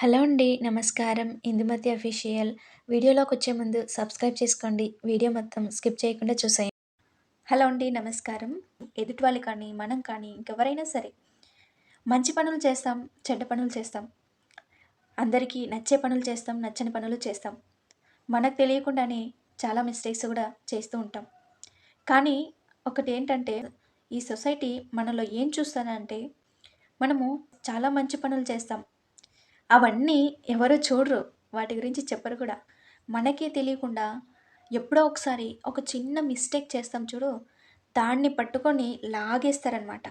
Hello అండి నమస్కారం. Indumati official వీడియోలోకి వచ్చే ముందు సబ్స్క్రైబ్ చేసుకోండి. వీడియో మొత్తం స్కిప్ చేయకుండా చూసేయండి. హలో అండి నమస్కారం. ఎదుటి వాళ్ళు కానీ మనం కానీ ఇంకెవరైనా సరే మంచి పనులు చేస్తాం చెడ్డ పనులు చేస్తాం. అందరికీ నచ్చే పనులు చేస్తాం నచ్చని పనులు చేస్తాం. మనకు తెలియకుండానే చాలా మిస్టేక్స్ కూడా చేస్తూ ఉంటాం. కానీ ఒకటి ఏంటంటే ఈ సొసైటీ మనలో ఏం చూస్తానంటే మనము చాలా మంచి పనులు చేస్తాం. అవన్నీ ఎవరు చూడరు. వాటి గురించి చెప్పరు కూడా. మనకే తెలియకుండా ఎప్పుడో ఒకసారి ఒక చిన్న మిస్టేక్ చేస్తాం చూడు దాన్ని పట్టుకొని లాగేస్తారనమాట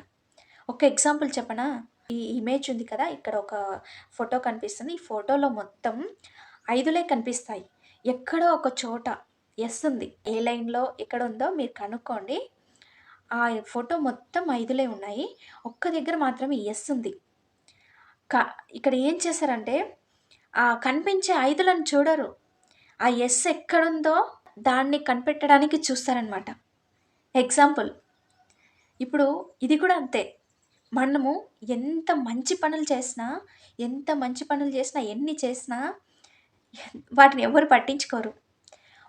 ఒక ఎగ్జాంపుల్ చెప్పనా? ఈ ఇమేజ్ ఉంది కదా ఇక్కడ ఒక ఫోటో కనిపిస్తుంది. ఈ ఫోటోలో మొత్తం ఐదులే కనిపిస్తాయి. ఎక్కడో ఒక చోట ఎస్ ఉంది. ఏ లైన్లో ఎక్కడ ఉందో మీరు కనుక్కోండి. ఆ ఫోటో మొత్తం ఐదులే ఉన్నాయి. ఒక్క దగ్గర మాత్రమే ఎస్ ఉంది. క ఇక్కడ ఏం చేశారంటే ఆ కనిపించే ఐదులను చూడరు. ఆ ఎస్ ఎక్కడుందో దాన్ని కనిపెట్టడానికి చూస్తారనమాట ఎగ్జాంపుల్ ఇప్పుడు ఇది కూడా అంతే. మనము ఎంత మంచి పనులు చేసినా ఎంత మంచి పనులు చేసినా ఎన్ని చేసినా వాటిని ఎవరు పట్టించుకోరు.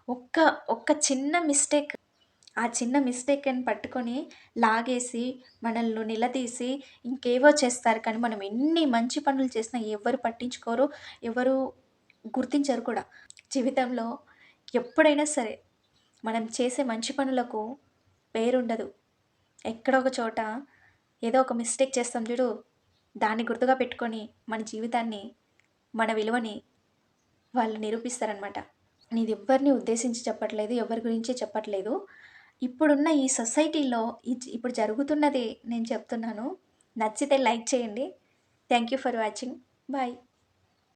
ఒక్క ఒక్క చిన్న మిస్టేక్ ఆ చిన్న మిస్టేక్ని పట్టుకొని లాగేసి మనల్ని నిలదీసి ఇంకేవో చేస్తారు. కానీ మనం ఎన్ని మంచి పనులు చేసినా ఎవరు పట్టించుకోరు ఎవరు గుర్తించరు కూడా. జీవితంలో ఎప్పుడైనా సరే మనం చేసే మంచి పనులకు పేరుండదు. ఎక్కడో ఒక చోట ఏదో ఒక మిస్టేక్ చేస్తాం చూడు దాన్ని గుర్తుగా పెట్టుకొని మన జీవితాన్ని మన విలువని వాళ్ళు నిరూపిస్తారనమాట నేను ఎవరిని ఉద్దేశించి చెప్పట్లేదు ఎవరి గురించి చెప్పట్లేదు. ఇప్పుడున్న ఈ సొసైటీలో ఇప్పుడు జరుగుతున్నది నేను చెప్తున్నాను. నచ్చితే లైక్ చేయండి. Thank you for watching. Bye.